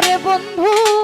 ওরে বন্ধু।